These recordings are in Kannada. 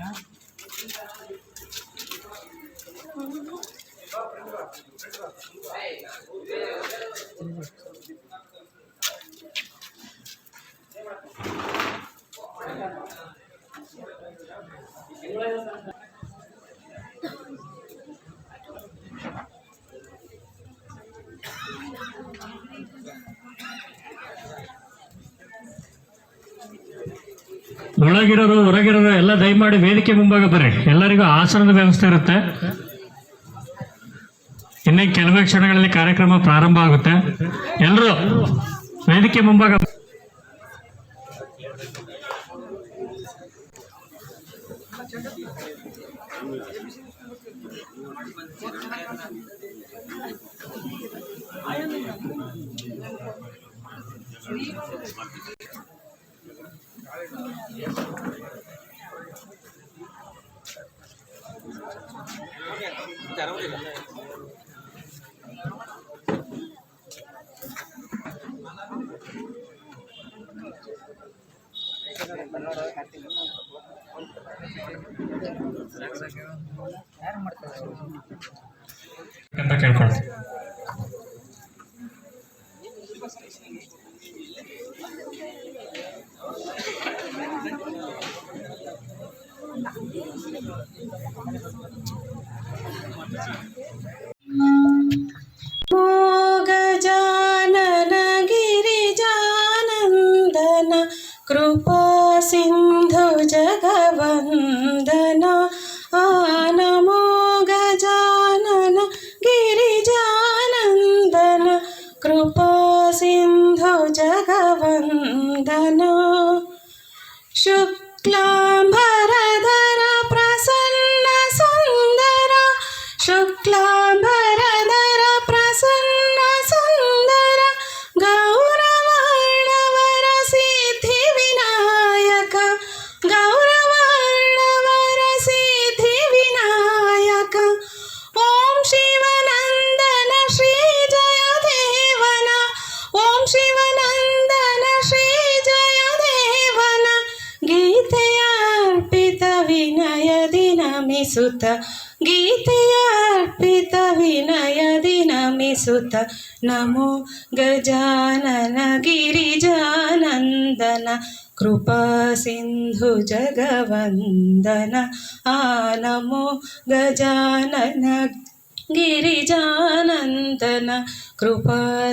Obrigado. ಒಳಗಿರೋರು ಹೊರಗಿರೋರು ಎಲ್ಲ ದಯಮಾಡಿ ವೇದಿಕೆ ಮುಂಭಾಗ ಬರ್ರಿ. ಎಲ್ಲರಿಗೂ ಆಸನದ ವ್ಯವಸ್ಥೆ ಇರುತ್ತೆ. ಇನ್ನೇ ಕೆಲವೇ ಕ್ಷಣಗಳಲ್ಲಿ ಕಾರ್ಯಕ್ರಮ ಪ್ರಾರಂಭ ಆಗುತ್ತೆ. ಎಲ್ಲರೂ ವೇದಿಕೆ ಮುಂಭಾಗ Deus. cloud. ನಮಿಸುತ್ತ ನಮೋ ಗಜಾನನ ಗಿರಿಜಾನಂದನ ಕೃಪಾ ಸಿಂಧು ಜಗವಂದನ ಆ ನಮೋ ಗಜಾನನ ಗಿರಿಜಾನಂದನ ಕೃಪಾ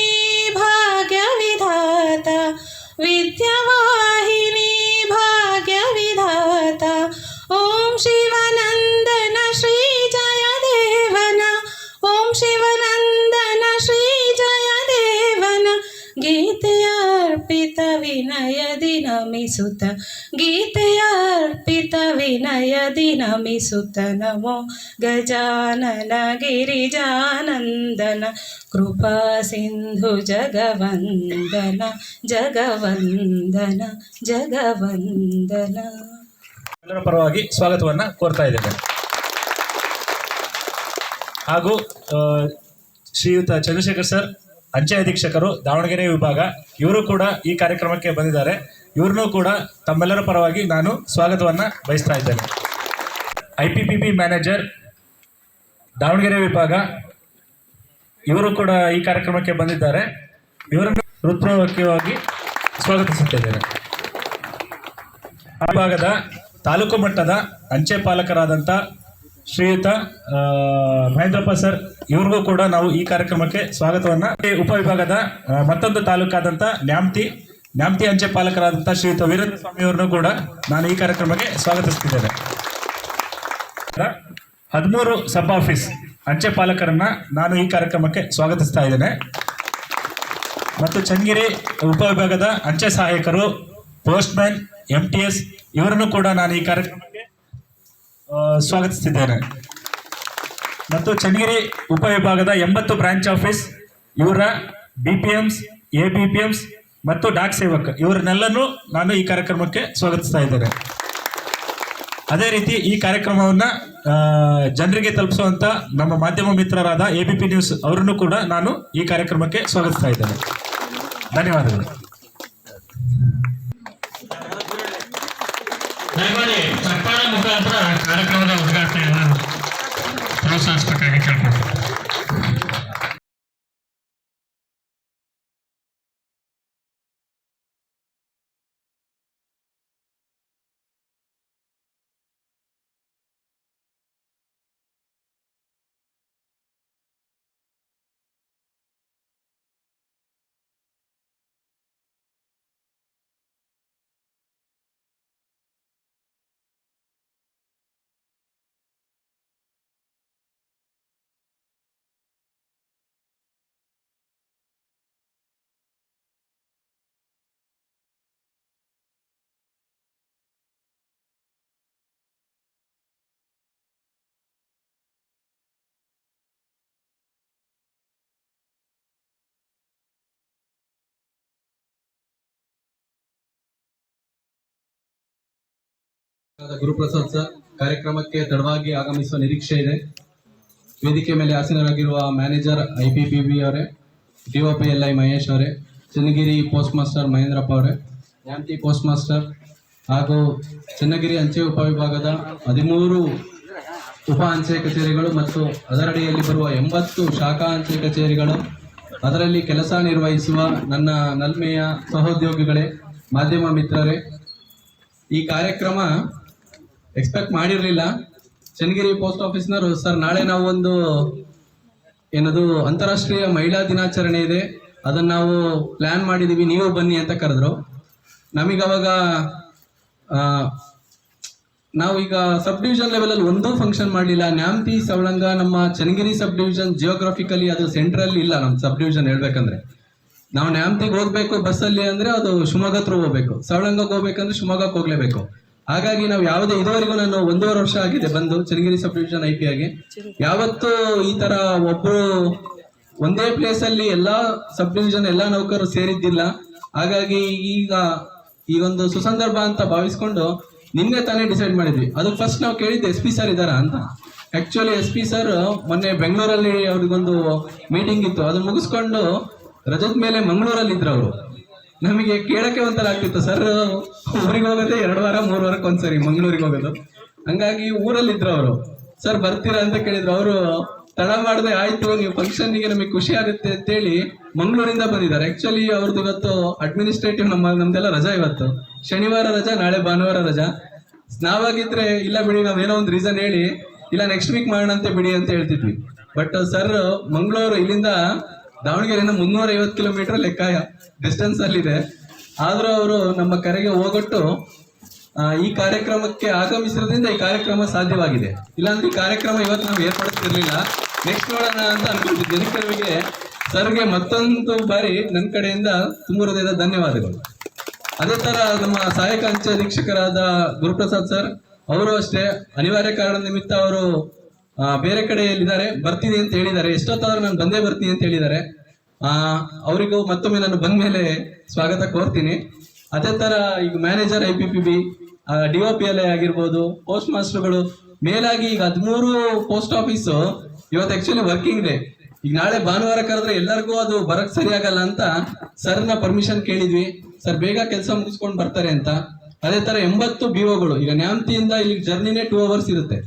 ವಿನಯದಿ ನಮಿಸುತ್ತ ಗೀತೆಯಾರ್ಪಿತ ವಿನಯದಿ ನಮಿಸುತ್ತ ನಮೋ ಗಜಾನನ ಗಿರಿಜಾನಂದನ ಕೃಪಾ ಸಿಂಧು ಜಗವಂದನ ಜಗವಂದನ ಜಗವಂದನ. ಎಲ್ಲರ ಪರವಾಗಿ ಸ್ವಾಗತವನ್ನ ಕೋರ್ತಾ ಇದ್ದೇನೆ. ಹಾಗೂ ಶ್ರೀಯುತ ಚಂದ್ರಶೇಖರ್ ಸರ್ ಅಂಚೆ ಅಧೀಕ್ಷಕರು ದಾವಣಗೆರೆ ವಿಭಾಗ, ಇವರು ಕೂಡ ಈ ಕಾರ್ಯಕ್ರಮಕ್ಕೆ ಬಂದಿದ್ದಾರೆ. ಇವ್ರನ್ನೂ ಕೂಡ ತಮ್ಮೆಲ್ಲರ ಪರವಾಗಿ ನಾನು ಸ್ವಾಗತವನ್ನ ಬಯಸ್ತಾ ಇದ್ದೇನೆ. I P P B manager Davanagere ವಿಭಾಗ, ಇವರು ಕೂಡ ಈ ಕಾರ್ಯಕ್ರಮಕ್ಕೆ ಬಂದಿದ್ದಾರೆ. ಇವರನ್ನು ಹೃತ್ಪೂರ್ವಕವಾಗಿ ಸ್ವಾಗತಿಸುತ್ತಿದ್ದೇನೆ ಆ ಭಾಗದ ತಾಲೂಕು ಮಟ್ಟದ ಅಂಚೆ ಪಾಲಕರಾದಂಥ ಶ್ರೀಯುತ ಮಹೇಂದ್ರಪ್ಪ ಸರ್, ಇವ್ರಿಗೂ ಕೂಡ ನಾವು ಈ ಕಾರ್ಯಕ್ರಮಕ್ಕೆ ಸ್ವಾಗತವನ್ನ. ಉಪವಿಭಾಗದ ಮತ್ತೊಂದು ತಾಲೂಕಾದಂಥ ನ್ಯಾಮ್ತಿ ನ್ಯಾಮ್ತಿ ಅಂಚೆ ಪಾಲಕರಾದಂಥ ಶ್ರೀಯುತ ವೀರೇಂದ್ರ ಸ್ವಾಮಿ ಅವರನ್ನು ಕೂಡ ನಾನು ಈ ಕಾರ್ಯಕ್ರಮಕ್ಕೆ ಸ್ವಾಗತಿಸ್ತಿದ್ದೇನೆ ಹದಿಮೂರು ಸಬ್ ಆಫೀಸ್ ಅಂಚೆ ಪಾಲಕರನ್ನ ನಾನು ಈ ಕಾರ್ಯಕ್ರಮಕ್ಕೆ ಸ್ವಾಗತಿಸ್ತಾ ಇದ್ದೇನೆ. ಮತ್ತು ಚಂಗಿರಿ ಉಪವಿಭಾಗದ ಅಂಚೆ ಸಹಾಯಕರು, ಪೋಸ್ಟ್ಮ್ಯಾನ್ ಎಂ ಟಿ ಇವರನ್ನು ಕೂಡ ನಾನು ಈ ಕಾರ್ಯಕ್ರಮಕ್ಕೆ ಆ, ಸ್ವಾಗತಿಸ್ತಿದ್ದೇನೆ. ಮತ್ತು ಚನ್ನಗಿರಿ ಉಪವಿಭಾಗದ ಎಂಬತ್ತು ಬ್ರಾಂಚ್ ಆಫೀಸ್ ಇವರ B P Ms A B P Ms ಮತ್ತು ಡಾಕ್ ಸೇವಕ್. ಇವರನ್ನೆಲ್ಲನೂ ನಾನು ಈ ಕಾರ್ಯಕ್ರಮಕ್ಕೆ ಸ್ವಾಗತಿಸ್ತಾ ಇದ್ದೇನೆ. ಅದೇ ರೀತಿ ಈ ಕಾರ್ಯಕ್ರಮವನ್ನು ಜನರಿಗೆ ತಲುಪಿಸುವಂತ ನಮ್ಮ ಮಾಧ್ಯಮ ಮಿತ್ರರಾದ ಎ ಬಿ ಪಿ ನ್ಯೂಸ್ ಅವರನ್ನು ಕೂಡ ನಾನು ಈ ಕಾರ್ಯಕ್ರಮಕ್ಕೆ ಸ್ವಾಗತಿಸ್ತಾ ಇದ್ದೇನೆ. ಧನ್ಯವಾದಗಳು. ಮುಖಾಂತರ ಕಾರ್ಯಕ್ರಮದ ಉದ್ಘಾಟನೆಯನ್ನು ಪ್ರೋತ್ಸಾಹಿಸಬೇಕಾಗಿ ಕೇಳ್ಕೊಳ್ತೀನಿ. ಗುರುಪ್ರಸಾದ್ ಸರ್, ಕಾರ್ಯಕ್ರಮಕ್ಕೆ ತಡವಾಗಿ ಆಗಮಿಸುವ ನಿರೀಕ್ಷೆ ಇದೆ. ವೇದಿಕೆ ಮೇಲೆ ಆಸೀನರಾಗಿರುವ manager I P P B ಅವರೇ ಡಿಒಪಿ ಎಲ್ ಐ ಮಹೇಶ್ ಅವರೇ, ಚನ್ನಗಿರಿ ಪೋಸ್ಟ್ ಮಾಸ್ಟರ್ ಮಹೇಂದ್ರಪ್ಪ ಅವರೇ ನ್ಯಾಮ್ತಿ ಪೋಸ್ಟ್ ಮಾಸ್ಟರ್ ಹಾಗೂ ಚನ್ನಗಿರಿ ಅಂಚೆ ಉಪವಿಭಾಗದ ಹದಿಮೂರು ಉಪ ಅಂಚೆ ಕಚೇರಿಗಳು ಮತ್ತು ಅದರಡಿಯಲ್ಲಿ ಬರುವ ಎಂಬತ್ತು ಶಾಖಾ ಅಂಚೆ ಕಚೇರಿಗಳು. ಅದರಲ್ಲಿ ಕೆಲಸ ನಿರ್ವಹಿಸುವ ನನ್ನ ನಲ್ಮೆಯ ಸಹೋದ್ಯೋಗಿಗಳೇ, ಮಾಧ್ಯಮ ಮಿತ್ರರೇ, ಈ ಕಾರ್ಯಕ್ರಮ ಎಕ್ಸ್ಪೆಕ್ಟ್ ಮಾಡಿರಲಿಲ್ಲ. ಚನ್ನಗಿರಿ ಪೋಸ್ಟ್ ಆಫೀಸ್ನವರು ಸರ್ ನಾಳೆ ನಾವು ಒಂದು ಏನದು ಅಂತಾರಾಷ್ಟ್ರೀಯ ಮಹಿಳಾ ದಿನಾಚರಣೆ ಇದೆ. ಅದನ್ನ ನಾವು ಪ್ಲಾನ್ ಮಾಡಿದೀವಿ ನೀವು ಬನ್ನಿ ಅಂತ ಕರೆದ್ರು. ನಮಗೆ ಅವಾಗ ಆ, ನಾವು ಈಗ ಸಬ್ ಡಿವಿಷನ್ ಲೆವೆಲ್ ಅಲ್ಲಿ ಒಂದೂ ಫಂಕ್ಷನ್ ಮಾಡಲಿಲ್ಲ. ನ್ಯಾಮತಿ ಸವಳಂಗ ನಮ್ಮ ಚನ್ನಗಿರಿ ಸಬ್ ಡಿವಿಷನ್ ಜಿಯೋಗ್ರಫಿಕಲಿ ಅದು ಸೆಂಟ್ರಲ್ ಇಲ್ಲ ನಮ್ಮ ಸಬ್ ಡಿವಿಷನ್ ಹೇಳ್ಬೇಕಂದ್ರೆ. ನಾವು ನ್ಯಾಮ್ತಿಗೆ ಹೋಗ್ಬೇಕು ಬಸ್ಸಲ್ಲಿ ಅಂದ್ರೆ ಅದು ಶಿವಮೊಗ್ಗ ಹತ್ರ ಹೋಗ್ಬೇಕು. ಸವಳಂಗಕ್ಕೆ ಹೋಗ್ಬೇಕಂದ್ರೆ ಶಿವಮೊಗ್ಗಕ್ಕೆ ಹೋಗ್ಲೇಬೇಕು. ಹಾಗಾಗಿ ನಾವು ಯಾವುದೇ ಇದುವರೆಗೂ ನಾನು ಒಂದೂವರೆ ವರ್ಷ ಆಗಿದೆ ಬಂದು Channagiri sub division I P ಆಗಿ. ಯಾವತ್ತೂ ಈ ತರ ಒಬ್ರು ಒಂದೇ ಪ್ಲೇಸ್ ಅಲ್ಲಿ ಎಲ್ಲಾ ಸಬ್ ಡಿವಿಷನ್ ಎಲ್ಲಾ ನೌಕರರು ಸೇರಿದ್ದಿಲ್ಲ. ಹಾಗಾಗಿ ಈಗ ಈ ಒಂದು ಸುಸಂದರ್ಭ ಅಂತ ಭಾವಿಸ್ಕೊಂಡು ನಿನ್ನೆ ತಾನೇ ಡಿಸೈಡ್ ಮಾಡಿದ್ವಿ. ಅದು ಫಸ್ಟ್ ನಾವು ಕೇಳಿದ್ದು ಎಸ್ ಪಿ ಸರ್ ಇದಾರ ಅಂತ. ಆಕ್ಚುಲಿ ಎಸ್ ಪಿ ಸರ್ ಮೊನ್ನೆ ಬೆಂಗಳೂರಲ್ಲಿ ಅವ್ರಿಗೊಂದು ಮೀಟಿಂಗ್ ಇತ್ತು. ಅದನ್ನ ಮುಗಿಸ್ಕೊಂಡು ರಜದ ಮೇಲೆ ಮಂಗಳೂರಲ್ಲಿ ಇದ್ರು ಅವರು. ನಮಗೆ ಕೇಳಕ್ಕೆ ಒಂಥರ ಆಗ್ತಿತ್ತು ಸರ್, ಊರಿಗೆ ಹೋಗೋದೇ ಎರಡು ವಾರ, ಮೂರು ವಾರಕ್ಕೆ ಒಂದ್ಸರಿ, ಮಂಗಳೂರಿಗೆ ಹೋಗೋದು. ಹಂಗಾಗಿ ಊರಲ್ಲಿ ಇದ್ರು ಅವರು. ಸರ್, ಬರ್ತೀರಾ? ಅಂತ ಕೇಳಿದ್ರು. ಅವರು, ತಡ ಮಾಡದೆ, ಆಯ್ತು, ನೀವು ಫಂಕ್ಷನ್ಗೆ ನಮಗೆ ಖುಷಿ ಆಗುತ್ತೆ ಅಂತೇಳಿ ಮಂಗಳೂರಿಂದ ಬಂದಿದ್ದಾರೆ. ಆಕ್ಚುಲಿ ಅವ್ರದ್ದು ಇವತ್ತು ಅಡ್ಮಿನಿಸ್ಟ್ರೇಟಿವ್ ನಮ್ಮ, ನಮ್ದೆಲ್ಲ ರಜಾ ಇವತ್ತು. ಶನಿವಾರ ರಜಾ, ನಾಳೆ ಭಾನುವಾರ ರಜಾ. ನಾವಾಗಿದ್ರೆ, ಇಲ್ಲ ಬಿಡಿ, ನಾವೇನೋ ಒಂದು ರೀಸನ್ ಹೇಳಿ, ಇಲ್ಲ ನೆಕ್ಸ್ಟ್ ವೀಕ್ ಮಾಡೋಣ ಅಂತ ಬಿಡಿ ಅಂತ ಹೇಳ್ತಿದ್ವಿ. ಬಟ್ ಸರ್, ಮಂಗಳೂರು ಇಲ್ಲಿಂದ ದಾವಣಗೆರೆಯಿಂದ ಮುನ್ನೂರ ಐವತ್ತು ಕಿಲೋಮೀಟರ್ ಲೆಕ್ಕ ಡಿಸ್ಟೆನ್ಸ್ ಅಲ್ಲಿದೆ. ಆದ್ರೂ ಅವರು ನಮ್ಮ ಕರೆಗೆ ಹೋಗೊಟ್ಟು ಈ ಕಾರ್ಯಕ್ರಮಕ್ಕೆ ಆಗಮಿಸಿರೋದ್ರಿಂದ ಈ ಕಾರ್ಯಕ್ರಮ ಸಾಧ್ಯವಾಗಿದೆ. ಇಲ್ಲಾಂದ್ರೆ ಈ ಕಾರ್ಯಕ್ರಮ ಇವತ್ತು ನಾವು ಏರ್ಪಡಿಸ್ತಿರ್ಲಿಲ್ಲ. ನೆಕ್ಸ್ಟ್ ನೋಡೋಣ ಅಂತ ಅನ್ಕೊಂಡಿದ್ದೆ. ನಮಗೆ ಸರ್ಗೆ ಮತ್ತೊಂದು ಬಾರಿ ನನ್ನ ಕಡೆಯಿಂದ ತುಂಬ ಹೃದಯದ ಧನ್ಯವಾದಗಳು. ಅದೇ ತರ ನಮ್ಮ ಸಹಾಯಕ ಅಂಚೆ ಅಧೀಕ್ಷಕರಾದ ಗುರುಪ್ರಸಾದ್ ಸರ್, ಅವರು ಅಷ್ಟೇ. ಅನಿವಾರ್ಯ ಕಾರಣ ನಿಮಿತ್ತ ಅವರು ಬೇರೆ ಕಡೆಯಲ್ಲಿದ್ದಾರೆ ಬರ್ತೀನಿ ಅಂತ ಹೇಳಿದ್ದಾರೆ. ಎಷ್ಟೊತ್ತಾದ್ರೂ ನಾನು ಬಂದೇ ಬರ್ತೀನಿ ಅಂತ ಹೇಳಿದ್ದಾರೆ. ಅವರಿಗೂ ಮತ್ತೊಮ್ಮೆ ನಾನು ಬಂದ ಮೇಲೆ ಸ್ವಾಗತ ಕೋರ್ತೀನಿ. ಅದೇ ತರ ಈಗ manager I P P B D O P L A ಆಗಿರ್ಬೋದು ಪೋಸ್ಟ್ ಮಾಸ್ಟರ್ಗಳು ಮೇಲಾಗಿ ಈಗ ಹದಿಮೂರು ಪೋಸ್ಟ್ ಆಫೀಸು ಇವತ್ತು ಆಕ್ಚುಲಿ ವರ್ಕಿಂಗ್ ಡೇ ಈಗ ನಾಳೆ ಭಾನುವಾರ ಕರೆದ್ರೆ ಎಲ್ಲರಿಗೂ ಅದು ಬರಕ್ ಸರಿಯಾಗಲ್ಲ ಅಂತ ಸರ್ನ ಪರ್ಮಿಷನ್ ಕೇಳಿದ್ವಿ. ಸರ್ ಬೇಗ ಕೆಲಸ ಮುಗಿಸ್ಕೊಂಡು ಬರ್ತಾರೆ ಅಂತ. ಅದೇ ತರ ಎಂಬತ್ತು ಬಿಒಗಳು ಈಗ ನ್ಯಾಮ್ತಿಯಿಂದ ಇಲ್ಲಿ ಜರ್ನಿನೇ ಟೂ ಅವರ್ಸ್ ಇರುತ್ತೆ.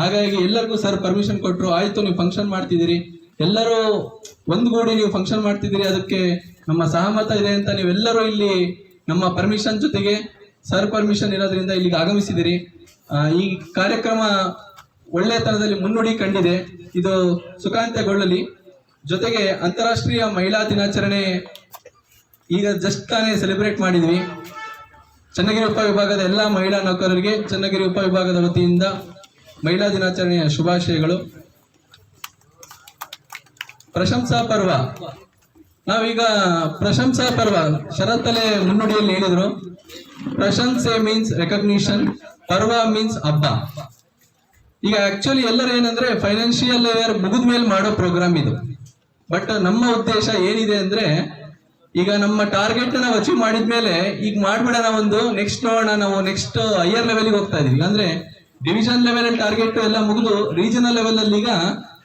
ಹಾಗಾಗಿ ಎಲ್ಲರಿಗೂ ಸರ್ ಪರ್ಮಿಷನ್ ಕೊಟ್ಟರು ಆಯ್ತು, ನೀವು ಫಂಕ್ಷನ್ ಮಾಡ್ತಿದ್ದೀರಿ. ಎಲ್ಲರೂ ಒಂದ್ಗೂಡಿ ನೀವು ಫಂಕ್ಷನ್ ಮಾಡ್ತಿದ್ದೀರಿ, ಅದಕ್ಕೆ ನಮ್ಮ ಸಹಮತ ಇದೆ ಅಂತ ನೀವೆಲ್ಲರೂ ಇಲ್ಲಿ ನಮ್ಮ ಪರ್ಮಿಷನ್ ಜೊತೆಗೆ ಸರ್ ಪರ್ಮಿಷನ್ ಇರೋದ್ರಿಂದ ಇಲ್ಲಿಗೆ ಆಗಮಿಸಿದಿರಿ. ಈ ಕಾರ್ಯಕ್ರಮ ಒಳ್ಳೆತನದಲ್ಲಿ ಮುನ್ನುಡಿ ಕಂಡಿದೆ. ಇದು ಸುಖಾಂತ್ಯಗೊಳ್ಳಲಿ ಜೊತೆಗೆ ಅಂತಾರಾಷ್ಟ್ರೀಯ ಮಹಿಳಾ ದಿನಾಚರಣೆ ಈಗ ಜಸ್ಟ್ ತಾನೇ ಸೆಲೆಬ್ರೇಟ್ ಮಾಡಿದ್ವಿ. ಚನ್ನಗಿರಿ ಉಪವಿಭಾಗದ ಎಲ್ಲ ಮಹಿಳಾ ನೌಕರರಿಗೆ, ಚನ್ನಗಿರಿ ಉಪವಿಭಾಗದ ವತಿಯಿಂದ ಮಹಿಳಾ ದಿನಾಚರಣೆಯ ಶುಭಾಶಯಗಳು. ಪ್ರಶಂಸಾ ಪರ್ವ. ನಾವೀಗ ಪ್ರಶಂಸಾ ಪರ್ವ ಶರತ್ತಲೆ ಮುನ್ನುಡಿಯಲ್ಲಿ ಹೇಳಿದ್ರು. ಪ್ರಶಂಸೆ ಮೀನ್ಸ್ ರೆಕಗ್ನಿಷನ್ ಪರ್ವ ಮೀನ್ಸ್ ಹಬ್ಬ. ಈಗ ಆಕ್ಚುಲಿ ಎಲ್ಲರೂ ಏನಂದ್ರೆ ಫೈನಾನ್ಷಿಯಲ್ ಇಯರ್ ಮುಗಿದ ಮೇಲೆ ಮಾಡೋ ಪ್ರೋಗ್ರಾಮ್ ಇದು. ಬಟ್ ನಮ್ಮ ಉದ್ದೇಶ ಏನಿದೆ ಅಂದ್ರೆ, ಈಗ ನಮ್ಮ ಟಾರ್ಗೆಟ್ ನಾವು ಅಚೀವ್ ಮಾಡಿದ್ಮೇಲೆ ಈಗ ಮಾಡ್ಬಿಡೋಣ ಒಂದು ನೆಕ್ಸ್ಟ್ ನೋಡೋಣ ನಾವು ನೆಕ್ಸ್ಟ್ ಹೈಯರ್ ಲೆವೆಲ್ಗೆ ಹೋಗ್ತಾ ಇದೀವಿ. ಅಂದ್ರೆ ಡಿವಿಷನ್ ಲೆವೆಲ್ ಟಾರ್ಗೆಟ್ ಎಲ್ಲ ಮುಗಿದು ರೀಜನಲ್ ಲೆವೆಲ್ ಅಲ್ಲಿ ಈಗ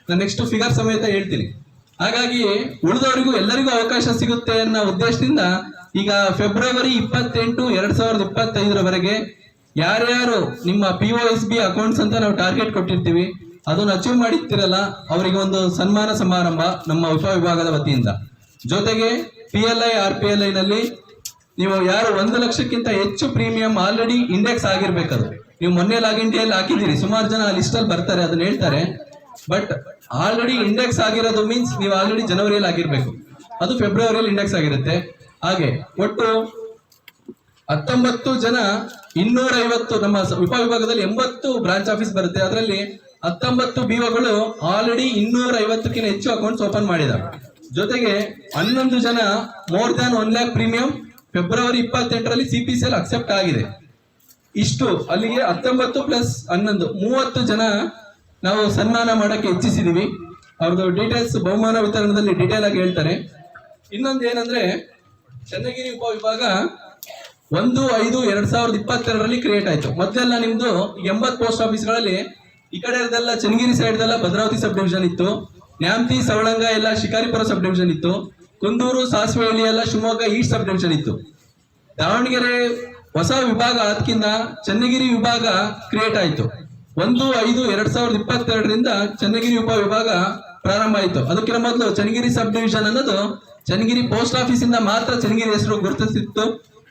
ನಾನು ನೆಕ್ಸ್ಟ್ ಫಿಗರ್ ಸಮೇತ ಹೇಳ್ತೀನಿ. ಹಾಗಾಗಿ ಉಳಿದವರಿಗೂ ಎಲ್ಲರಿಗೂ ಅವಕಾಶ ಸಿಗುತ್ತೆ ಅನ್ನೋ ಉದ್ದೇಶದಿಂದ ಈಗ ಫೆಬ್ರವರಿ ಇಪ್ಪತ್ತೆಂಟು ಎರಡ್ ಸಾವಿರದ ಇಪ್ಪತ್ತೈದರವರೆಗೆ ಯಾರ್ಯಾರು ನಿಮ್ಮ P O S B accounts ಅಂತ ನಾವು ಟಾರ್ಗೆಟ್ ಕೊಟ್ಟಿರ್ತೀವಿ, ಅದನ್ನು ಅಚೀವ್ ಮಾಡಿರ್ತಿರಲ್ಲ, ಅವರಿಗೆ ಒಂದು ಸನ್ಮಾನ ಸಮಾರಂಭ ನಮ್ಮ ಉಪವಿಭಾಗದ ವತಿಯಿಂದ. ಜೊತೆಗೆ P L I R P L ಐನಲ್ಲಿ ನಲ್ಲಿ ನೀವು ಯಾರು ಒಂದು ಲಕ್ಷಕ್ಕಿಂತ ಹೆಚ್ಚು ಪ್ರೀಮಿಯಂ ಆಲ್ರೆಡಿ ಇಂಡೆಕ್ಸ್ ಆಗಿರ್ಬೇಕದು. ನೀವು ಮೊನ್ನೆ ಲಾಗಿನ್ ಡೇಯಲ್ಲಿ ಹಾಕಿದ್ದೀರಿ. ಸುಮಾರು ಜನ ಲಿಸ್ಟ್ ಅಲ್ಲಿ ಬರ್ತಾರೆ, ಅದನ್ನ ಹೇಳ್ತಾರೆ. ಬಟ್ ಆಲ್ರೆಡಿ ಇಂಡೆಕ್ಸ್ ಆಗಿರೋದು ಮೀನ್ಸ್ ನೀವು ಆಲ್ರೆಡಿ ಜನವರಿಯಲ್ಲಿ ಆಗಿರ್ಬೇಕು. ಅದು ಫೆಬ್ರವರಿಯಲ್ಲಿ ಇಂಡೆಕ್ಸ್ ಆಗಿರುತ್ತೆ. ಹಾಗೆ, ಒಟ್ಟು ಹತ್ತೊಂಬತ್ತು ಜನ ಇನ್ನೂರ ಐವತ್ತು ನಮ್ಮ ಉಪವಿಭಾಗದಲ್ಲಿ ಎಂಬತ್ತು ಬ್ರಾಂಚ್ ಆಫೀಸ್ ಬರುತ್ತೆ. ಅದರಲ್ಲಿ ಹತ್ತೊಂಬತ್ತು ಬಿಒಗಳು ಆಲ್ರೆಡಿ ಇನ್ನೂರ ಐವತ್ತಕ್ಕಿಂತ ಹೆಚ್ಚು ಅಕೌಂಟ್ಸ್ ಓಪನ್ ಮಾಡಿದ್ದಾರೆ ಜೊತೆಗೆ ಹನ್ನೊಂದು ಜನ more than one lakh premium February ಇಪ್ಪತ್ತೆಂಟರಲ್ಲಿ C P C L accept ಆಗಿದೆ. ಇಷ್ಟು, ಅಲ್ಲಿಗೆ ಹತ್ತೊಂಬತ್ತು ಪ್ಲಸ್ ಹನ್ನೊಂದು, ಮೂವತ್ತು ಜನ ನಾವು ಸನ್ಮಾನ ಮಾಡಕ್ಕೆ ಹೆಚ್ಚಿಸಿದೀವಿ ಅವ್ರದ್ದು ಡೀಟೇಲ್ಸ್ ಬಹುಮಾನ ವಿತರಣದಲ್ಲಿ ಡೀಟೇಲ್ ಆಗಿ ಹೇಳ್ತಾರೆ. ಇನ್ನೊಂದು ಏನಂದ್ರೆ, ಚನ್ನಗಿರಿ ಉಪವಿಭಾಗ ಒಂದು, ಐದು, ಎರಡ್ ಸಾವಿರದ ಇಪ್ಪತ್ತೆರಡರಲ್ಲಿ ಕ್ರಿಯೇಟ್ ಆಯ್ತು. ಮೊದಲೆಲ್ಲ ನಿಮ್ದು ಎಂಬತ್ ಪೋಸ್ಟ್ ಆಫೀಸ್ಗಳಲ್ಲಿ ಈ ಕಡೆ ಇರೋದೆಲ್ಲ ಚನ್ನಗಿರಿ ಸೈಡ್ದೆಲ್ಲ ಭದ್ರಾವತಿ ಸಬ್ ಡಿವಿಷನ್ ಇತ್ತು. ನ್ಯಾಮತಿ, ಸವಳಂಗ ಎಲ್ಲ ಶಿಕಾರಿಪುರ ಸಬ್ ಡಿವಿಷನ್ ಇತ್ತು. ಕುಂದೂರು, ಸಾಸಿವೆಹಳ್ಳಿ ಎಲ್ಲ ಶಿವಮೊಗ್ಗ ಈಸ್ಟ್ ಸಬ್ ಡಿವಿಷನ್ ಇತ್ತು. ದಾವಣಗೆರೆ ಹೊಸ ವಿಭಾಗ ಅದಕ್ಕಿಂತ ಚನ್ನಗಿರಿ ವಿಭಾಗ ಕ್ರಿಯೇಟ್ ಆಯಿತು. ಒಂದು, ಐದು, ಎರಡ್ ಸಾವಿರದ ಇಪ್ಪತ್ತೆರಡರಿಂದ ಚನ್ನಗಿರಿ ಉಪ ವಿಭಾಗ ಪ್ರಾರಂಭ ಆಯಿತು. ಅದಕ್ಕಿಂತ ಮೊದಲು ಚನ್ನಗಿರಿ ಸಬ್ ಡಿವಿಷನ್ ಅನ್ನೋದು ಚನ್ನಗಿರಿ ಪೋಸ್ಟ್ ಆಫೀಸ್ ಇಂದ ಮಾತ್ರ ಚನ್ನಗಿರಿ ಹೆಸರು ಗುರುತಿಸಿತ್ತು.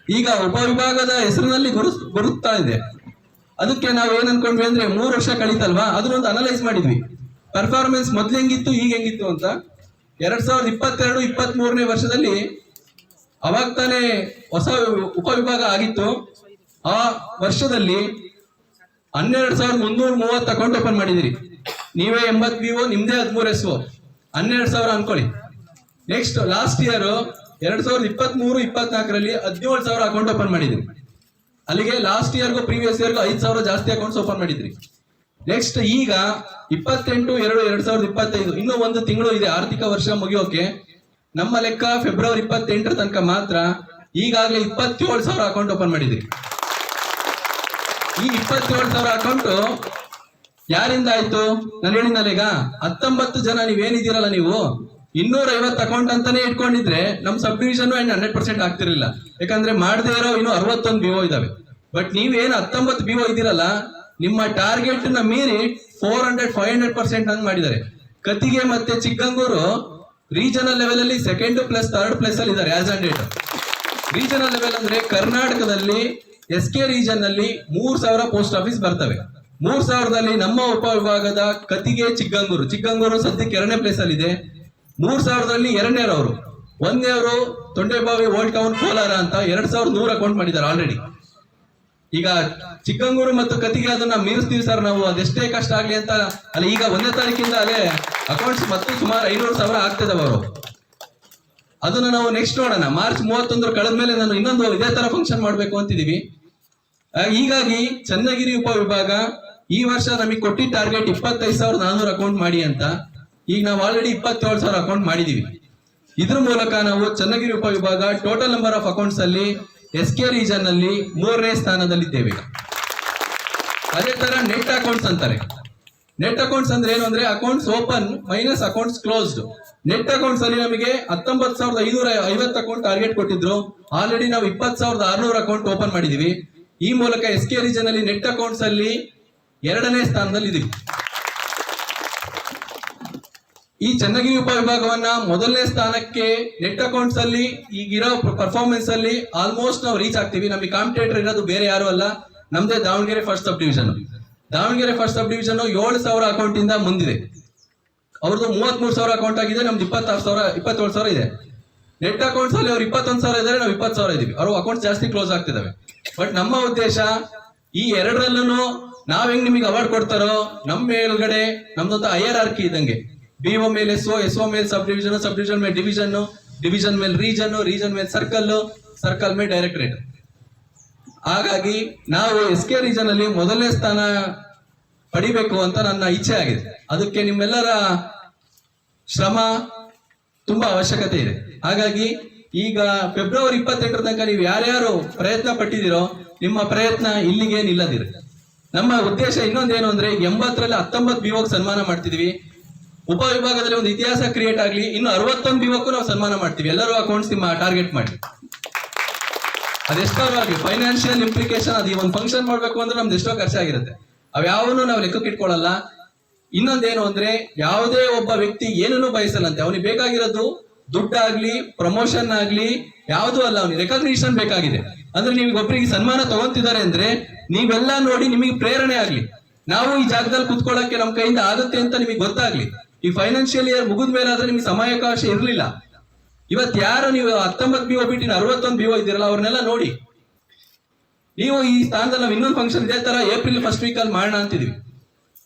ಈಗ ಉಪವಿಭಾಗದ ಹೆಸರಿನಲ್ಲಿ ಗುರು ಬರುತ್ತಾ ಇದೆ. ಅದಕ್ಕೆ ನಾವು ಏನ್ ಅನ್ಕೊಂಡ್ವಿ ಅಂದ್ರೆ ಮೂರು ವರ್ಷ ಕಳೀತಲ್ವಾ? ಅದನ್ನೊಂದು ಅನಲೈಸ್ ಮಾಡಿದ್ವಿ. ಪರ್ಫಾರ್ಮೆನ್ಸ್ ಮೊದ್ಲು ಹೆಂಗಿತ್ತು, ಈಗ ಹೆಂಗಿತ್ತು ಅಂತ. ಎರಡ್ ಸಾವಿರದ ಇಪ್ಪತ್ತೆರಡು ಇಪ್ಪತ್ತ್ ಮೂರನೇ ವರ್ಷದಲ್ಲಿ ಅವಾಗ ತಾನೇ ಹೊಸ ಉಪವಿಭಾಗ ಆಗಿತ್ತು. ಆ ವರ್ಷದಲ್ಲಿ ಹನ್ನೆರಡು ಸಾವಿರದ ಮುನ್ನೂರ ಮೂವತ್ತು ಅಕೌಂಟ್ ಓಪನ್ ಮಾಡಿದಿರಿ. ನೀವೇ ಎಂಬತ್ ಓ ನಿಮ್ದೇ ಹದಿಮೂರು ಎಸ್ ಹನ್ನೆರಡು ಸಾವಿರ ಅನ್ಕೊಳ್ಳಿ. ನೆಕ್ಸ್ಟ್ ಲಾಸ್ಟ್ ಇಯರ್ ಎರಡ್ ಸಾವಿರದ ಇಪ್ಪತ್ತ್ ಮೂರು ಇಪ್ಪತ್ನಾಲ್ಕರಲ್ಲಿ ಹದಿನೇಳು ಸಾವಿರ ಅಕೌಂಟ್ ಓಪನ್ ಮಾಡಿದ್ರಿ. ಅಲ್ಲಿಗೆ ಲಾಸ್ಟ್ ಇಯರ್ಗೂ ಪ್ರೀವಿಯಸ್ ಇಯರ್ಗೂ ಐದು ಸಾವಿರ ಜಾಸ್ತಿ ಅಕೌಂಟ್ಸ್ ಓಪನ್ ಮಾಡಿದ್ರಿ. ನೆಕ್ಸ್ಟ್ ಈಗ ಇಪ್ಪತ್ತೆಂಟು, ಎರಡು, ಎರಡ್ ಸಾವಿರದ ಇಪ್ಪತ್ತೈದು, ಇನ್ನೂ ಒಂದು ತಿಂಗಳು ಇದೆ ಆರ್ಥಿಕ ವರ್ಷ ಮುಗಿಯೋಕೆ. ನಮ್ಮ ಲೆಕ್ಕ ಫೆಬ್ರವರಿ ಇಪ್ಪತ್ತೆಂಟರ ತನಕ ಮಾತ್ರ ಈಗಾಗಲೇ ಇಪ್ಪತ್ತೇಳು ಸಾವಿರ ಅಕೌಂಟ್ ಓಪನ್ ಮಾಡಿದ್ರಿ ಈ ಇಪ್ಪತ್ತೇಳು ಸಾವಿರ ಅಕೌಂಟ್ ಯಾರಿಂದ ಆಯ್ತು? ನಾನು ಹೇಳಿದ್ನಲ್ಲ ಈಗ, ಹತ್ತೊಂಬತ್ತು ಜನ ನೀವೇನಿದ್ದೀರಲ್ಲ ನೀವು? ಇನ್ನೂರ ಐವತ್ತು ಅಕೌಂಟ್ ಅಂತಾನೆ ಇಟ್ಕೊಂಡಿದ್ರೆ ನಮ್ ಸಬ್ ಡಿವಿಷನ್ ಹಂಡ್ರೆಡ್ ಪರ್ಸೆಂಟ್ ಆಗ್ತಿರಲಿಲ್ಲ. ಯಾಕಂದ್ರೆ ಮಾಡದೇ ಇರೋ ಇನ್ನು ಅರವತ್ತೊಂದು ಬಿಒ ಇದಾವೆ. ಬಟ್ ನೀವೇನು ಹತ್ತೊಂಬತ್ತು ಬಿಒ ಇದ್ದೀರಲ್ಲ, ನಿಮ್ಮ ಟಾರ್ಗೆಟ್ನ ಮೀರಿ four hundred five hundred percent ಹಂಗ್ ಮಾಡಿದ್ದಾರೆ. ಕತಿಗೆ ಮತ್ತೆ ಚಿಕ್ಕಂಗೂರು ರೀಜನಲ್ ಲೆವೆಲ್ ಅಲ್ಲಿ ಸೆಕೆಂಡ್ ಪ್ಲಸ್ ಥರ್ಡ್ ಪ್ಲೇಸ್ ಅಲ್ಲಿ ಇದ್ದಾರೆ ಆಸ್ ಡೇಟ್ ರೀಜನಲ್ ಲೆವೆಲ್ ಅಂದ್ರೆ ಕರ್ನಾಟಕದಲ್ಲಿ ಎಸ್ ಕೆ ರೀಜನ್ನಲ್ಲಿ ಮೂರ್ ಸಾವಿರ ಪೋಸ್ಟ್ ಆಫೀಸ್ ಬರ್ತವೆ. ಮೂರ್ ಸಾವಿರದಲ್ಲಿ ನಮ್ಮ ಉಪವಿಭಾಗದ ಕತಿಗೆ ಚಿಕ್ಕಂಗೂರು ಚಿಕ್ಕಂಗೂರು ಸದ್ಯಕ್ಕೆ ಎರಡನೇ ಪ್ಲೇಸ್ ಅಲ್ಲಿ ಇದೆ. ಮೂರ್ ಸಾವಿರದಲ್ಲಿ ಎರಡನೇರವರು ಒಂದನೇವರು ತೊಂಡೆಬಾವಿ ಓಲ್ಡ್ ಟೌನ್ ಕೋಲಾರ ಅಂತ ಎರಡ್ ಸಾವಿರದ ನೂರ ಅಕೌಂಟ್ ಮಾಡಿದ್ದಾರೆ ಆಲ್ರೆಡಿ ಈಗ ಚಿಕ್ಕಂಗೂರು ಮತ್ತು ಕತಿಗೆ ಅದನ್ನ ಮೀರಿಸ್ತೀವಿ ಸರ್ ನಾವು. ಅದೆಷ್ಟೇ ಕಷ್ಟ ಆಗ್ಲಿ ಅಂತ. ಅಲ್ಲಿ ಈಗ ಒಂದೇ ತಾರೀಕಿಂದ ಅಲ್ಲೇ ಅಕೌಂಟ್ಸ್ ಮತ್ತು ಸುಮಾರು ಐನೂರು ಸಾವಿರ ಆಗ್ತದೆ ಅವರು ಅದನ್ನ ನಾವು ನೆಕ್ಸ್ಟ್ ನೋಡೋಣ. ಮಾರ್ಚ್ ಮೂವತ್ತೊಂದರ ಕಳೆದ ಮೇಲೆ ನಾನು ಇನ್ನೊಂದು ಇದೇ ತರ ಫಂಕ್ಷನ್ ಮಾಡಬೇಕು ಅಂತಿದೀವಿ. ಹೀಗಾಗಿ ಚನ್ನಗಿರಿ ಉಪವಿಭಾಗ ಈ ವರ್ಷ ನಮಗೆ ಕೊಟ್ಟಿದ್ದ ಟಾರ್ಗೆಟ್ ಇಪ್ಪತ್ತೈದು ಸಾವಿರದ ನಾನೂರು ಅಕೌಂಟ್ ಮಾಡಿ ಅಂತ. ಈಗ ನಾವು ಆಲ್ರೆಡಿ ಇಪ್ಪತ್ತೇಳು ಸಾವಿರ ಅಕೌಂಟ್ ಮಾಡಿದೀವಿ. ಇದ್ರ ಮೂಲಕ ನಾವು ಚನ್ನಗಿರಿ ಉಪವಿಭಾಗ ಟೋಟಲ್ ನಂಬರ್ ಆಫ್ ಅಕೌಂಟ್ಸ್ ಅಲ್ಲಿ ಎಸ್ ಕೆ ರೀಜನ್ ಅಲ್ಲಿ ಮೂರನೇ ಸ್ಥಾನದಲ್ಲಿದ್ದೇವೆ. ಅದೇ ತರ ನೆಟ್ ಅಕೌಂಟ್ಸ್ ಅಂತಾರೆ. ನೆಟ್ ಅಕೌಂಟ್ಸ್ ಅಂದ್ರೆ ಏನು ಅಂದ್ರೆ accounts open minus accounts closed net accounts ಅಲ್ಲಿ ನಮಗೆ ಹತ್ತೊಂಬತ್ತು ಸಾವಿರದ ಐನೂರ ಐವತ್ತು ಅಕೌಂಟ್ ಟಾರ್ಗೆಟ್ ಕೊಟ್ಟಿದ್ರು. ಆಲ್ರೆಡಿ ನಾವು ಇಪ್ಪತ್ತು ಸಾವಿರದ ಆರ್ನೂರು ಅಕೌಂಟ್ ಓಪನ್ ಮಾಡಿದೀವಿ. ಈ ಮೂಲಕ ಎಸ್ ಕೆ ರೀಜನ್ ಅಲ್ಲಿ ನೆಟ್ ಅಕೌಂಟ್ಸ್ ಅಲ್ಲಿ ಎರಡನೇ ಸ್ಥಾನದಲ್ಲಿ ಇದೀವಿ ಈ ಚನ್ನಗಿರಿ ಉಪವಿಭಾಗವನ್ನ ಮೊದಲನೇ ಸ್ಥಾನಕ್ಕೆ ನೆಟ್ ಅಕೌಂಟ್ಸ್ ಅಲ್ಲಿ ಈಗಿರೋ ಪರ್ಫಾರ್ಮೆನ್ಸ್ ಅಲ್ಲಿ ಆಲ್ಮೋಸ್ಟ್ ನಾವು ರೀಚ್ ಆಗ್ತೀವಿ. ನಮಗೆ ಕಾಂಪಿಟೇಟರ್ ಇರೋದು ಬೇರೆ ಯಾರು ಅಲ್ಲ. ನಮ್ದೇ Davanagere first sub division Davanagere first sub division ಏಳು ಸಾವಿರ ಅಕೌಂಟ್ ಇಂದ ಮುಂದಿದೆ. ಅವ್ರದ್ದು ಮೂವತ್ತ್ ಮೂರು ಸಾವಿರ ಅಕೌಂಟ್ ಆಗಿದೆ, ನಮ್ದು ಇಪ್ಪತ್ತಾರು ಸಾವಿರ, ಇಪ್ಪತ್ತೇಳು ಸಾವಿರ ಇದೆ. ನೆಟ್ ಅಕೌಂಟ್ಸ್ ಅಲ್ಲಿ ಅವ್ರು ಇಪ್ಪತ್ತೊಂದು ಸಾವಿರ ಇದ್ದಾರೆ, ನಾವು ಇಪ್ಪತ್ತು ಸಾವಿರ ಇದೀವಿ. ಅವ್ರ ಅಕೌಂಟ್ಸ್ ಜಾಸ್ತಿ ಕ್ಲೋಸ್ ಆಗ್ತಿದಾವೆ. ಬಟ್ ನಮ್ಮ ಉದ್ದೇಶ ಈ ಎರಡರಲ್ಲೂ ನಾವ್ ಹೆಂಗ್ ನಿಮಗೆ ಅವಾರ್ಡ್ ಕೊಡ್ತಾರೋ, ನಮ್ಮ ಮೇಲ್ಗಡೆ ನಮ್ದೊಂದು ಐ ಆರ್ ಆರ್ಕಿ ಇದ್ದಂಗೆ. ಬಿ ಒ ಮೇಲೆ ಎಸ್ ಎಸ್ ಒ ಮೇಲೆ ಸಬ್ ಡಿವಿಷನ್ ಸಬ್ ಡಿವಿಷನ್ ಮೇಲೆ ಡಿವಿಷನ್ ಡಿವಿಷನ್ ಮೇಲೆ ರೀಜನ್ ರೀಜನ್ ಮೇಲೆ ಸರ್ಕಲ್ ಸರ್ಕಲ್ ಮೇಲೆ ಡೈರೆಕ್ಟರೇಟ್ ಹಾಗಾಗಿ ನಾವು ಎಸ್ ಕೆ ರೀಜನ್ ಅಲ್ಲಿ ಮೊದಲನೇ ಸ್ಥಾನ ಪಡಿಬೇಕು ಅಂತ ನನ್ನ ಇಚ್ಛೆ ಆಗಿದೆ. ಅದಕ್ಕೆ ನಿಮ್ಮೆಲ್ಲರ ಶ್ರಮ ತುಂಬಾ ಅವಶ್ಯಕತೆ ಇದೆ. ಹಾಗಾಗಿ ಈಗ ಫೆಬ್ರವರಿ ಇಪ್ಪತ್ತೆಂಟರ ತನಕ ನೀವು ಯಾರ್ಯಾರು ಪ್ರಯತ್ನ ಪಟ್ಟಿದ್ದೀರೋ ನಿಮ್ಮ ಪ್ರಯತ್ನ ಇಲ್ಲಿಗೆ ನಮ್ಮ ಉದ್ದೇಶ ಇನ್ನೊಂದೇನು ಅಂದ್ರೆ ಎಂಬತ್ತರಲ್ಲಿ ಹತ್ತೊಂಬತ್ತು ಬಿಒಗೆ ಸನ್ಮಾನ ಮಾಡ್ತಿದ್ವಿ ಉಪವಿಭಾಗದಲ್ಲಿ ಒಂದು ಇತಿಹಾಸ ಕ್ರಿಯೇಟ್ ಆಗಲಿ, ಇನ್ನು ಅರವತ್ತೊಂದು ಯುವಕರು ನಾವು ಸನ್ಮಾನ ಮಾಡ್ತೀವಿ. ಎಲ್ಲರೂ ಅಕೌಂಟ್ಸ್ ನಿಮ್ಮ ಟಾರ್ಗೆಟ್ ಮಾಡಿ. ಅದೆಷ್ಟೋ ಆಗಲಿ? ಫೈನಾನ್ಷಿಯಲ್ ಇಂಪ್ಲಿಕೇಶನ್ ಅದು ಒಂದು ಫಂಕ್ಷನ್ ಮಾಡಬೇಕು ಅಂದ್ರೆ ನಮ್ದು ಎಷ್ಟೋ ಖರ್ಚಾಗಿರುತ್ತೆ ಅವ್ಯಾವನು ನಾವು ಲೆಕ್ಕಕ್ಕೆ ಇಟ್ಕೊಳ್ಳಲ್ಲ. ಇನ್ನೊಂದೇನು ಅಂದ್ರೆ, ಯಾವುದೇ ಒಬ್ಬ ವ್ಯಕ್ತಿ ಏನನ್ನು ಬಯಸಲ್ಲಂತೆ. ಅವನಿಗೆ ಬೇಕಾಗಿರೋದು ದುಡ್ಡಾಗ್ಲಿ ಪ್ರಮೋಷನ್ ಆಗ್ಲಿ, ಯಾವುದೂ ಅಲ್ಲ ಅವನಿಗೆ. ರೆಕಗ್ನಿಷನ್ ಬೇಕಾಗಿದೆ. ಅಂದ್ರೆ ನೀವು ಒಬ್ಬರಿಗೆ ಸನ್ಮಾನ ತಗೊಂತಿದ್ದಾರೆ ಅಂದ್ರೆ, ನೀವೆಲ್ಲ ನೋಡಿ ನಿಮಗೆ ಪ್ರೇರಣೆ ಆಗ್ಲಿ. ನಾವು ಈ ಜಾಗದಲ್ಲಿ ಕುತ್ಕೊಳ್ಳಕ್ಕೆ ನಮ್ಮ ಕೈಯಿಂದ ಆಗುತ್ತೆ ಅಂತ ನಿಮಗೆ ಗೊತ್ತಾಗ್ಲಿ. ಈ ಫೈನಾನ್ಷಿಯಲ್ ಇಯರ್ ಮುಗಿದ ಮೇಲೆ ಆದ್ರೆ ನಿಮ್ಗೆ ಸಮಯಾವಕಾಶ ಇರಲಿಲ್ಲ. ಇವತ್ತು ಯಾರು ನೀವು ಹತ್ತೊಂಬತ್ತು ಬಿ ಬಿಟ್ಟಿನ ಅರವತ್ತೊಂದು ಬಿ ಇದ್ದೀರಲ್ಲ, ಅವ್ರನ್ನೆಲ್ಲ ನೋಡಿ. ನೀವು ಈ ಸ್ಥಾನದಲ್ಲಿ ನಾವು ಇನ್ನೊಂದು ಫಂಕ್ಷನ್ ಇದೇ ತರ ಏಪ್ರಿಲ್ ಫಸ್ಟ್ ವೀಕ್ ಅಲ್ಲಿ ಮಾಡೋಣ ಅಂತಿದ್ವಿ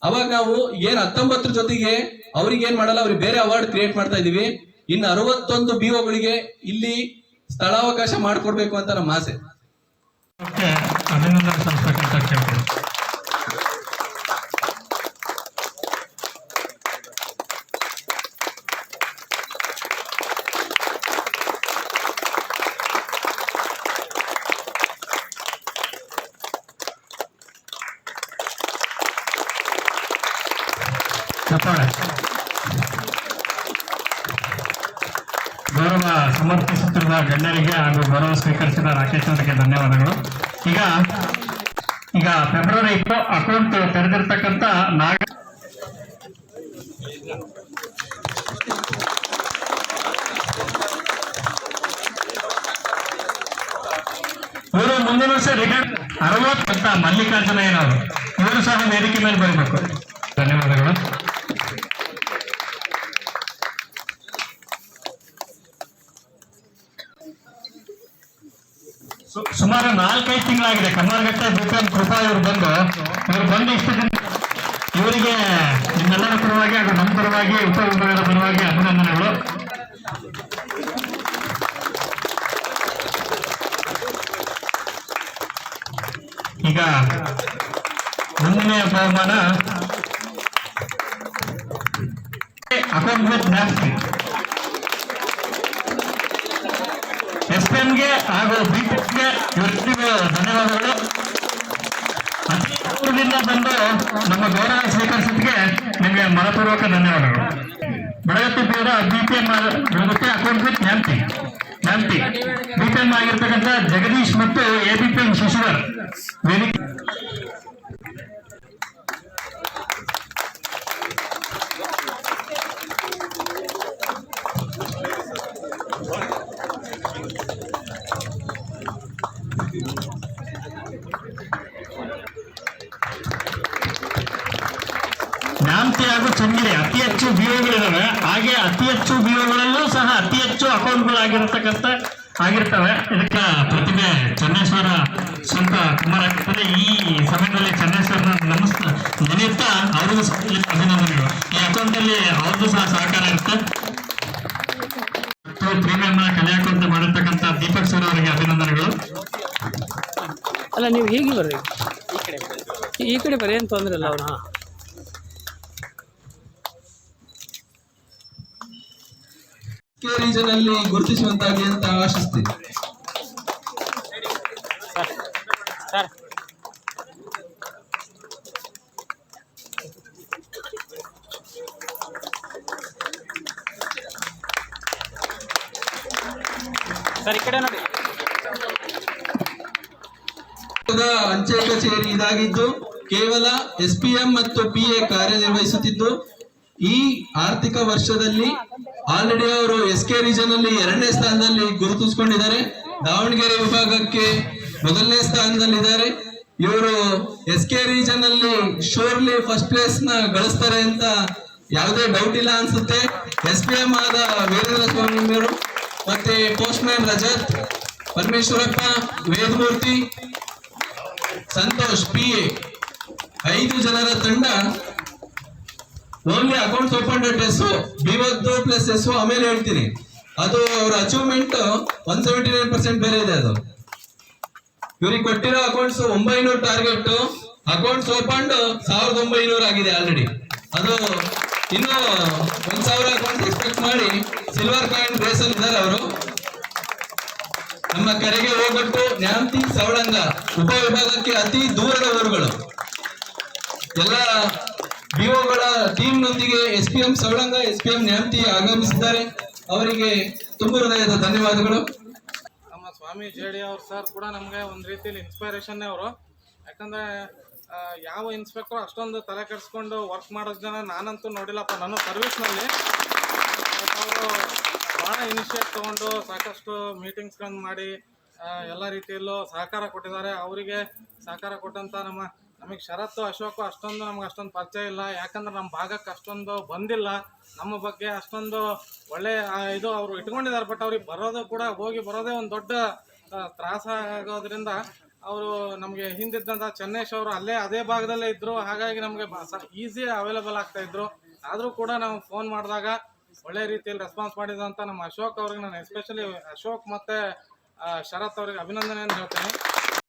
ಅವಾಗ ನಾವು ಏನ್ ಹತ್ತೊಂಬತ್ತರ ಜೊತೆಗೆ ಅವ್ರಿಗೆ ಏನ್ ಮಾಡಲ್ಲ, ಅವ್ರಿಗೆ ಬೇರೆ ಅವಾರ್ಡ್ ಕ್ರಿಯೇಟ್ ಮಾಡ್ತಾ ಇದೀವಿ ಇನ್ನು ಅರವತ್ತೊಂದು ಬಿ ಗಳಿಗೆ ಇಲ್ಲಿ ಸ್ಥಳಾವಕಾಶ ಮಾಡಿಕೊಡ್ಬೇಕು ಅಂತ ನಮ್ಮ ಆಸೆ. ಅಭಿನಂದನೆ ಚಪ್ಪಾಳೆ ಗೌರವ ಸಮರ್ಪಿಸುತ್ತಿರುವ ಗಣ್ಯರಿಗೆ ಹಾಗೂ ಗೌರವ ಸ್ವೀಕರಿಸಿದ ರಾಕೇಶ್ ಅವರಿಗೆ ಧನ್ಯವಾದಗಳು ಈಗ ಈಗ ಫೆಬ್ರವರಿ ಇಪ್ಪ ಅಕೌಂಟ್ ತೆರೆದಿರ್ತಕ್ಕಂಥ ನಾಗ ಇವರು ಮುಂದಿನ ವರ್ಷ ರಿಟರ್ನ್ ಅರವತ್ತಂತ ಮಲ್ಲಿಕಾರ್ಜುನ ಏನವರು ಇವರು ಸಹ ವೇದಿಕೆ ಮೇಲೆ ಬರಬೇಕು ಧನ್ಯವಾದಗಳು ಸು- ಸುಮಾರು ನಾಲ್ಕೈದು ತಿಂಗಳಾಗಿದೆ. ಕಮ್ಮರ್ಘಟ್ಟ ಬಿಪಿಎಂ ಕೃಪಾ ಇವರು ಬಂದು. ಇವರು ಬಂದು ಇಷ್ಟು ದಿನ ಇವರಿಗೆ ನಿಮ್ಮೆಲ್ಲರ ಪರವಾಗಿ ಹಾಗೂ ನಮ್ಮ ಪರವಾಗಿ ಉಪವಿಭಾಗದ ಪರವಾಗಿ ಅಭಿನಂದನೆಗಳು. ಈಗ ಮುಂದಿನ ಬಹುಮಾನ ಅಕೌಂಟ್ ವಿತ್ ಎಸ್ಪಿಎಂಗೆ ಹಾಗೂ ಬಿಪಿಎಂಗೆ ಇವತ್ತಿಗೂ ಧನ್ಯವಾದಗಳು. ಅತಿಪುರದಿಂದ ಬಂದು ನಮ್ಮ ಗೌರವ ಸ್ವೀಕರಿಸಿದ್ದಕ್ಕೆ ನಿಮಗೆ ಮನಪೂರ್ವಕ ಧನ್ಯವಾದಗಳು. ಬೆಳಗತ್ತಿ ಪೂರ BPM Belagatti account with Nyamathi Nyamathi BPM ಆಗಿರ್ತಕ್ಕಂಥ ಜಗದೀಶ್ ಮತ್ತು ಎಬಿಪಿಎಂ ಶಶಿಧರ್ ವೇದಿಕೆ ನ್ಯಾಮ್ತಿ ಹಾಗೂ ಚನ್ನಗಿರಿ ಅತಿ ಹೆಚ್ಚು ಬಿಒಗಳಿದಾವೆ ಹಾಗೆ ಅತಿ ಹೆಚ್ಚು ಬಿಒಗಳಲ್ಲೂ ಸಹ ಅತಿ ಹೆಚ್ಚು ಅಕೌಂಟ್ಗಳಾಗಿರತಕ್ಕಂಥ ಆಗಿರ್ತವೆ. ಇದಕ್ಕೆ ಪ್ರತಿಭೆ ಚನ್ನೇಶ್ವರ ಸ್ವಂತ ಕುಮಾರ ಆಗ್ತದೆ ಈ ಸಮಯದಲ್ಲಿ ಚನ್ನೇಶ್ವರನ ನಮಸ್ತ ನೆನೆಯುತ್ತಾ ಅವ್ರಿಗೂ ಅಭಿನಂದನೆಗಳು. ಈ ಅಕೌಂಟಲ್ಲಿ ಅವ್ರದ್ದು ಸಹ ಸಹಕಾರ ಇರುತ್ತೆ. ಪ್ರೀಮಿಯಂ ಕಲೆ ಅಕೌಂಟ್ ಮಾಡಿರ್ತಕ್ಕಂಥ ದೀಪಕ್ ಸರ್ ಅವರಿಗೆ ಅಭಿನಂದನೆಗಳು. ಅಲ್ಲ, ನೀವು ಹೀಗೆ ಬರ್ರಿ ಈ ಕಡೆ ಬರೀ ಏನು ತೊಂದರೆ ಇಲ್ಲ ಅವ್ರು ರೀಜನ್ ಗುರುತಿಸುವಂತಾಗಲಿ ಅಂತ ಆಶಿಸ್ತೀನಿ. ಅಂಚೆ ಕಚೇರಿ ಇದಾಗಿದ್ದು ಕೇವಲ ಎಸ್ ಪಿ ಎಂ ಮತ್ತು ಪಿ ಎ ಕಾರ್ಯನಿರ್ವಹಿಸುತ್ತಿದ್ದು ಈ ಆರ್ಥಿಕ ವರ್ಷದಲ್ಲಿ ಆಲ್ರೆಡಿ ಅವರು ಎಸ್ ಕೆ ರೀಜನ್ ಅಲ್ಲಿ ಎರಡನೇ ಸ್ಥಾನದಲ್ಲಿ ಗುರುತಿಸಿಕೊಂಡಿದ್ದಾರೆ. ದಾವಣಗೆರೆ ವಿಭಾಗಕ್ಕೆ ಮೊದಲನೇ ಸ್ಥಾನದಲ್ಲಿದ್ದಾರೆ. ಇವರು ಎಸ್ ಕೆ ರೀಜನ್ ಅಲ್ಲಿ ಶೋರ್ಲಿ ಫಸ್ಟ್ ಪ್ಲೇಸ್ನ ಗಳಿಸ್ತಾರೆ ಅಂತ ಯಾವುದೇ ಡೌಟ್ ಇಲ್ಲ ಅನ್ಸುತ್ತೆ. ಎಸ್ ಪಿ ಎಂ ಆದ ವೀರೇಂದ್ರ ಸ್ವಾಮಿ ಅವರು ಮತ್ತೆ postman Rajat, Parameshwarappa, Vedamurthy, Santosh P A ಐದು ಜನರ ತಂಡ only accounts open date S ಬಿವತ್ತು plus S ಆಮೇಲೆ ಹೇಳ್ತೀನಿ. ಅದು ಅವ್ರ achievement one seventy nine percent ಬೇರೆ ಇದೆ ಅದು. ಇವ್ರಿಗೆ ಕೊಟ್ಟಿರೋ ಅಕೌಂಟ್ಸ್ ಒಂಬೈನೂರು ಟಾರ್ಗೆಟ್ ಅಕೌಂಟ್ಸ್ ಓಪನ್ ಸಾವಿರದ ಒಂಬೈನೂರು ಆಗಿದೆ ಆಲ್ರೆಡಿ ಅದು ಇನ್ನು ಒಂದ್ ಸಾವಿರ ಅಕೌಂಟ್ ಎಕ್ಸ್ಪೆಕ್ಟ್ ಮಾಡಿ ಸಿಲ್ವರ್ ಕಾಯಿನ್ ರೇಸ್ ಇದ್ದಾರೆ ಅವರು. ನಮ್ಮ ಕರೆಗೆ ಹೋಗಟ್ಟು ನ್ಯಾಮತಿ, ಸವಳಂಗ ಉಪವಿಭಾಗಕ್ಕೆ ಅತಿ ದೂರದ ಊರುಗಳು. ಎಲ್ಲ ಡಿಒಗಳ ಟೀಮ್ ನೊಂದಿಗೆ S P M Savalanga S P M Nyamathi ಆಗಮಿಸಿದ್ದಾರೆ. ಅವರಿಗೆ ತುಂಬ ಹೃದಯದ ಧನ್ಯವಾದಗಳು. ನಮ್ಮ ಸ್ವಾಮಿ ಜೇಡಿ ಅವ್ರು ಸರ್ ಕೂಡ ನಮಗೆ ಒಂದು ರೀತಿಯಲ್ಲಿ ಇನ್ಸ್ಪೈರೇಷನ್ನೇ ಅವರು. ಯಾಕಂದರೆ ಯಾವ ಇನ್ಸ್ಪೆಕ್ಟರ್ ಅಷ್ಟೊಂದು ತಲೆ ಕೆಡಿಸ್ಕೊಂಡು ವರ್ಕ್ ಮಾಡೋ ಜನ ನಾನಂತೂ ನೋಡಿಲ್ಲಪ್ಪ. ನನ್ನ ಸರ್ವಿಸ್ನಲ್ಲಿ ಅವರು ಭಾಳ ಇನಿಷಿಯೇಟ್ ತೊಗೊಂಡು ಸಾಕಷ್ಟು ಮೀಟಿಂಗ್ಸ್ಗಳನ್ನು ಮಾಡಿ ಎಲ್ಲ ರೀತಿಯಲ್ಲೂ ಸಹಕಾರ ಕೊಟ್ಟಿದ್ದಾರೆ. ಅವರಿಗೆ ಸಹಕಾರ ಕೊಟ್ಟಂಥ ನಮ್ಮ ನಮಗೆ ಶರತ್ತು ಅಶೋಕು ಅಷ್ಟೊಂದು ನಮ್ಗೆ ಅಷ್ಟೊಂದು ಪರಿಚಯ ಇಲ್ಲ. ಯಾಕಂದ್ರೆ ನಮ್ಮ ಭಾಗಕ್ಕೆ ಅಷ್ಟೊಂದು ಬಂದಿಲ್ಲ. ನಮ್ಮ ಬಗ್ಗೆ ಅಷ್ಟೊಂದು ಒಳ್ಳೆ ಇದು ಅವರು ಇಟ್ಕೊಂಡಿದ್ದಾರೆ ಬಟ್ ಅವ್ರಿಗೆ ಬರೋದು ಕೂಡ, ಹೋಗಿ ಬರೋದೇ ಒಂದು ದೊಡ್ಡ ತ್ರಾಸ ಆಗೋದ್ರಿಂದ ಅವರು ನಮಗೆ ಹಿಂದಿದ್ದಂಥ ಚೆನ್ನೇಶ್ ಅವರು ಅಲ್ಲೇ ಅದೇ ಭಾಗದಲ್ಲೇ ಇದ್ದರು ಹಾಗಾಗಿ ನಮಗೆ ಈಸಿ ಅವೈಲೇಬಲ್ ಆಗ್ತಾ ಇದ್ರು. ಆದರೂ ಕೂಡ ನಾವು ಫೋನ್ ಮಾಡಿದಾಗ ಒಳ್ಳೆ ರೀತಿಯಲ್ಲಿ ರೆಸ್ಪಾನ್ಸ್ ಮಾಡಿದಂತ ನಮ್ಮ ಅಶೋಕ್ ಅವ್ರಿಗೆ ನಾನು ಎಸ್ಪೆಷಲಿ ಅಶೋಕ್ ಮತ್ತು ಶರತ್ ಅವ್ರಿಗೆ ಅಭಿನಂದನೆಯನ್ನು ಹೇಳ್ತೀನಿ.